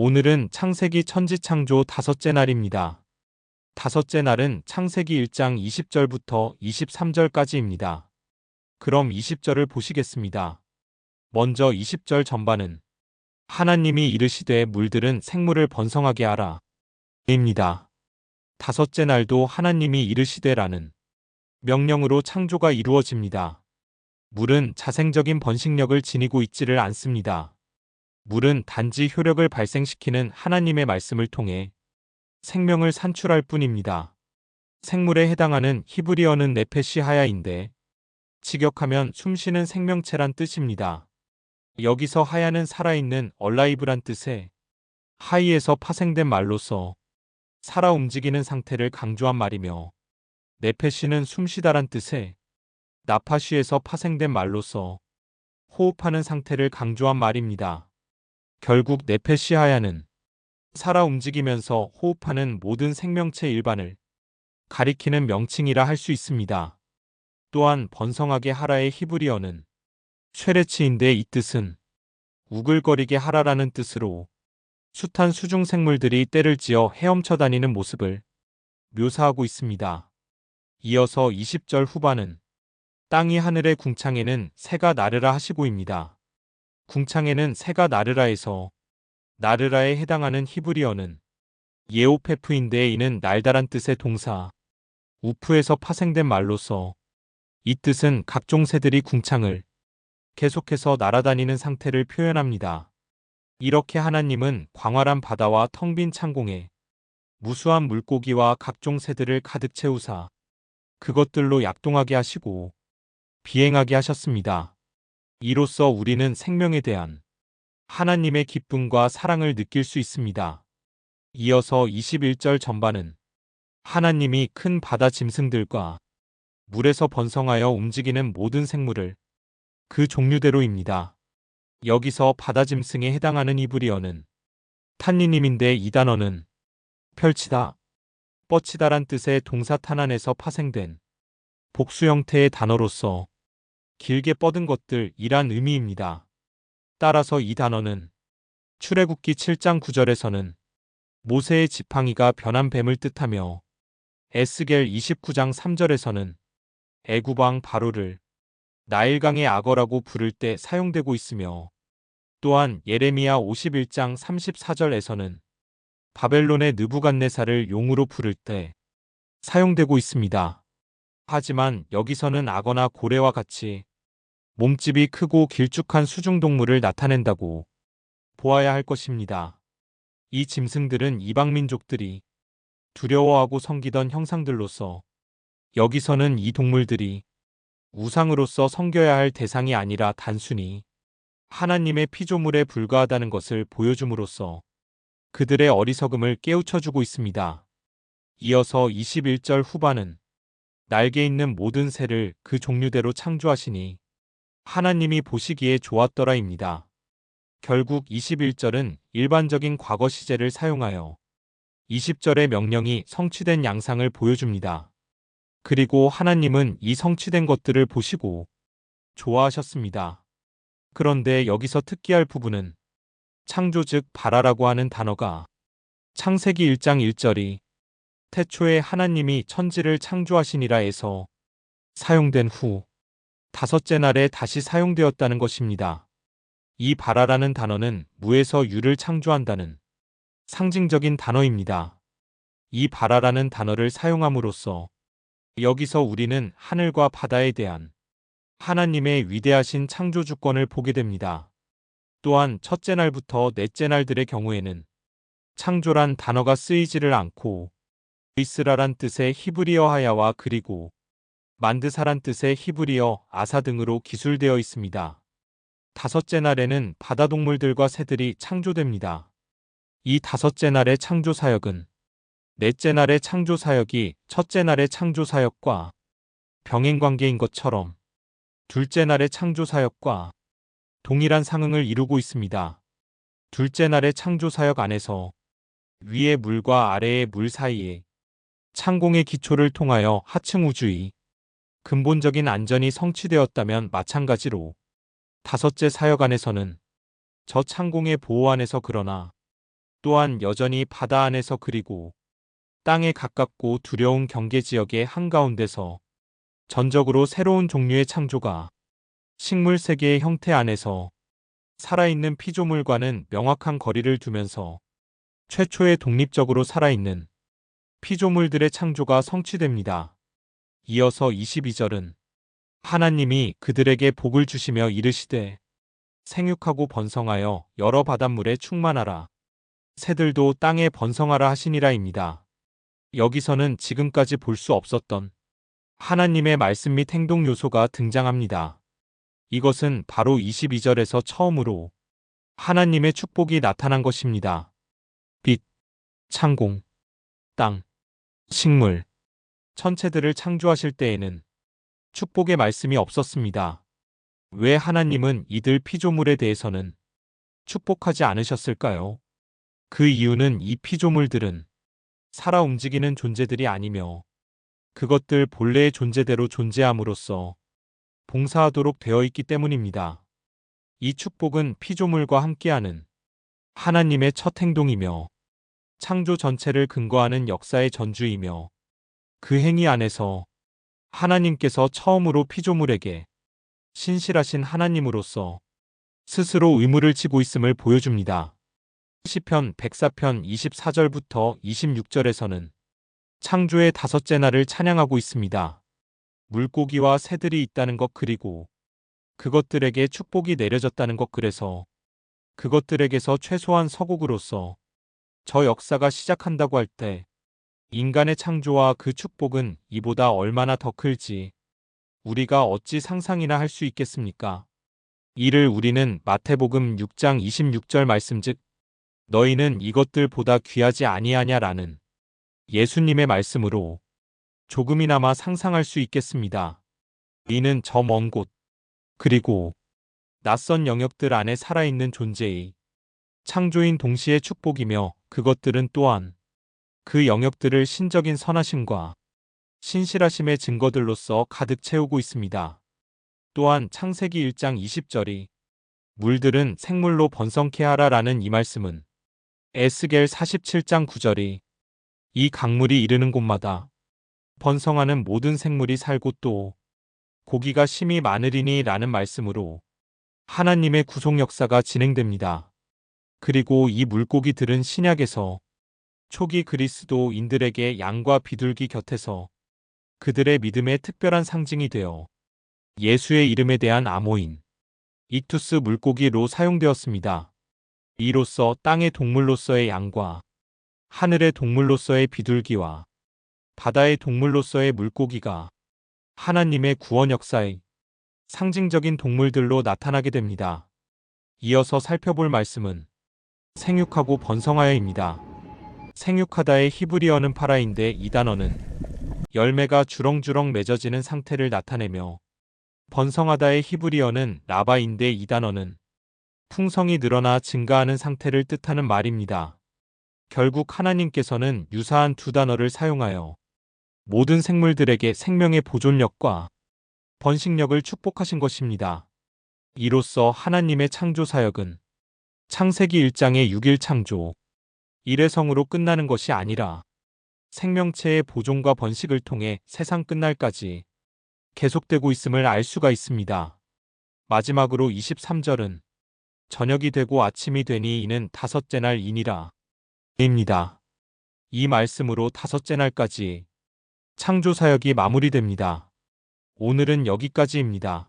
오늘은 창세기 천지창조 다섯째 날입니다. 다섯째 날은 창세기 1장 20절부터 23절까지입니다. 그럼 20절을 보시겠습니다. 먼저 20절 전반은 하나님이 이르시되 물들은 생물을 번성하게 하라. 입니다. 다섯째 날도 하나님이 이르시되라는 명령으로 창조가 이루어집니다. 물은 자생적인 번식력을 지니고 있지를 않습니다. 물은 단지 효력을 발생시키는 하나님의 말씀을 통해 생명을 산출할 뿐입니다. 생물에 해당하는 히브리어는 네페시하야인데 직역하면 숨쉬는 생명체란 뜻입니다. 여기서 하야는 살아있는 얼라이브란 뜻에 하이에서 파생된 말로서 살아 움직이는 상태를 강조한 말이며 네페시는 숨쉬다란 뜻에 나파시에서 파생된 말로서 호흡하는 상태를 강조한 말입니다. 결국 네페시하야는 살아 움직이면서 호흡하는 모든 생명체 일반을 가리키는 명칭이라 할 수 있습니다. 또한 번성하게 하라의 히브리어는 쉐레치인데 이 뜻은 우글거리게 하라라는 뜻으로 숱한 수중 생물들이 때를 지어 헤엄쳐 다니는 모습을 묘사하고 있습니다. 이어서 20절 후반은 땅이 하늘의 궁창에는 새가 나르라 하시고입니다. 궁창에는 새가 나르라에서 나르라에 해당하는 히브리어는 예오페프인데 이는 날다란 뜻의 동사 우프에서 파생된 말로서 이 뜻은 각종 새들이 궁창을 계속해서 날아다니는 상태를 표현합니다. 이렇게 하나님은 광활한 바다와 텅 빈 창공에 무수한 물고기와 각종 새들을 가득 채우사 그것들로 약동하게 하시고 비행하게 하셨습니다. 이로써 우리는 생명에 대한 하나님의 기쁨과 사랑을 느낄 수 있습니다. 이어서 21절 전반은 하나님이 큰 바다 짐승들과 물에서 번성하여 움직이는 모든 생물을 그 종류대로입니다. 여기서 바다 짐승에 해당하는 이브리어는 탄니님인데 이 단어는 펼치다, 뻗치다란 뜻의 동사 탄환에서 파생된 복수 형태의 단어로서 길게 뻗은 것들이란 의미입니다. 따라서 이 단어는 출애굽기 7장 9절에서는 모세의 지팡이가 변한 뱀을 뜻하며 에스겔 29장 3절에서는 애구방 바로를 나일강의 악어라고 부를 때 사용되고 있으며 또한 예레미야 51장 34절에서는 바벨론의 느부갓네살을 용으로 부를 때 사용되고 있습니다. 하지만 여기서는 악어나 고래와 같이 몸집이 크고 길쭉한 수중동물을 나타낸다고 보아야 할 것입니다. 이 짐승들은 이방민족들이 두려워하고 섬기던 형상들로서 여기서는 이 동물들이 우상으로서 섬겨야 할 대상이 아니라 단순히 하나님의 피조물에 불과하다는 것을 보여줌으로써 그들의 어리석음을 깨우쳐주고 있습니다. 이어서 21절 후반은 날개 있는 모든 새를 그 종류대로 창조하시니 하나님이 보시기에 좋았더라입니다. 결국 21절은 일반적인 과거 시제를 사용하여 20절의 명령이 성취된 양상을 보여줍니다. 그리고 하나님은 이 성취된 것들을 보시고 좋아하셨습니다. 그런데 여기서 특기할 부분은 창조 즉 바라라고 하는 단어가 창세기 1장 1절이 태초에 하나님이 천지를 창조하시니라 에서 사용된 후 다섯째 날에 다시 사용되었다는 것입니다. 이 바라라는 단어는 무에서 유를 창조한다는 상징적인 단어입니다. 이 바라라는 단어를 사용함으로써 여기서 우리는 하늘과 바다에 대한 하나님의 위대하신 창조 주권을 보게 됩니다. 또한 첫째 날부터 넷째 날들의 경우에는 창조란 단어가 쓰이지를 않고 이스라란 뜻의 히브리어 하야와 그리고 만드사란 뜻의 히브리어 아사 등으로 기술되어 있습니다. 다섯째 날에는 바다 동물들과 새들이 창조됩니다. 이 다섯째 날의 창조 사역은 넷째 날의 창조 사역이 첫째 날의 창조 사역과 병행 관계인 것처럼 둘째 날의 창조 사역과 동일한 상응을 이루고 있습니다. 둘째 날의 창조 사역 안에서 위의 물과 아래의 물 사이에 창공의 기초를 통하여 하층 우주의 근본적인 안전이 성취되었다면 마찬가지로 다섯째 사역 안에서는 저 창공의 보호 안에서 그러나 또한 여전히 바다 안에서 그리고 땅에 가깝고 두려운 경계 지역의 한가운데서 전적으로 새로운 종류의 창조가 식물 세계의 형태 안에서 살아있는 피조물과는 명확한 거리를 두면서 최초의 독립적으로 살아있는 피조물들의 창조가 성취됩니다. 이어서 22절은 하나님이 그들에게 복을 주시며 이르시되 생육하고 번성하여 여러 바닷물에 충만하라. 새들도 땅에 번성하라 하시니라입니다. 여기서는 지금까지 볼 수 없었던 하나님의 말씀 및 행동 요소가 등장합니다. 이것은 바로 22절에서 처음으로 하나님의 축복이 나타난 것입니다. 빛, 창공, 땅, 식물, 천체들을 창조하실 때에는 축복의 말씀이 없었습니다. 왜 하나님은 이들 피조물에 대해서는 축복하지 않으셨을까요? 그 이유는 이 피조물들은 살아 움직이는 존재들이 아니며 그것들 본래의 존재대로 존재함으로써 봉사하도록 되어 있기 때문입니다. 이 축복은 피조물과 함께하는 하나님의 첫 행동이며 창조 전체를 근거하는 역사의 전주이며 그 행위 안에서 하나님께서 처음으로 피조물에게 신실하신 하나님으로서 스스로 의무를 지고 있음을 보여줍니다. 시편 104편 24절부터 26절에서는 창조의 다섯째 날을 찬양하고 있습니다. 물고기와 새들이 있다는 것 그리고 그것들에게 축복이 내려졌다는 것 그래서 그것들에게서 최소한 서곡으로서 저 역사가 시작한다고 할 때 인간의 창조와 그 축복은 이보다 얼마나 더 클지 우리가 어찌 상상이나 할 수 있겠습니까? 이를 우리는 마태복음 6장 26절 말씀 즉 너희는 이것들보다 귀하지 아니하냐라는 예수님의 말씀으로 조금이나마 상상할 수 있겠습니다. 이는 저 먼 곳, 그리고 낯선 영역들 안에 살아있는 존재의 창조인 동시의 축복이며 그것들은 또한 그 영역들을 신적인 선하심과 신실하심의 증거들로서 가득 채우고 있습니다. 또한 창세기 1장 20절이 물들은 생물로 번성케 하라라는 이 말씀은 에스겔 47장 9절이 이 강물이 이르는 곳마다 번성하는 모든 생물이 살고 또 고기가 심히 많으리니 라는 말씀으로 하나님의 구속 역사가 진행됩니다. 그리고 이 물고기들은 신약에서 초기 그리스도인들에게 양과 비둘기 곁에서 그들의 믿음의 특별한 상징이 되어 예수의 이름에 대한 암호인 이투스 물고기로 사용되었습니다. 이로써 땅의 동물로서의 양과 하늘의 동물로서의 비둘기와 바다의 동물로서의 물고기가 하나님의 구원 역사의 상징적인 동물들로 나타나게 됩니다. 이어서 살펴볼 말씀은 생육하고 번성하여입니다. 생육하다의 히브리어는 파라인데 이 단어는 열매가 주렁주렁 맺어지는 상태를 나타내며 번성하다의 히브리어는 라바인데 이 단어는 풍성이 늘어나 증가하는 상태를 뜻하는 말입니다. 결국 하나님께서는 유사한 두 단어를 사용하여 모든 생물들에게 생명의 보존력과 번식력을 축복하신 것입니다. 이로써 하나님의 창조 사역은 창세기 1장의 6일 창조, 일회성으로 끝나는 것이 아니라 생명체의 보존과 번식을 통해 세상 끝날까지 계속되고 있음을 알 수가 있습니다. 마지막으로 23절은 저녁이 되고 아침이 되니 이는 다섯째 날 이니라. 입니다. 이 말씀으로 다섯째 날까지 창조 사역이 마무리됩니다. 오늘은 여기까지입니다.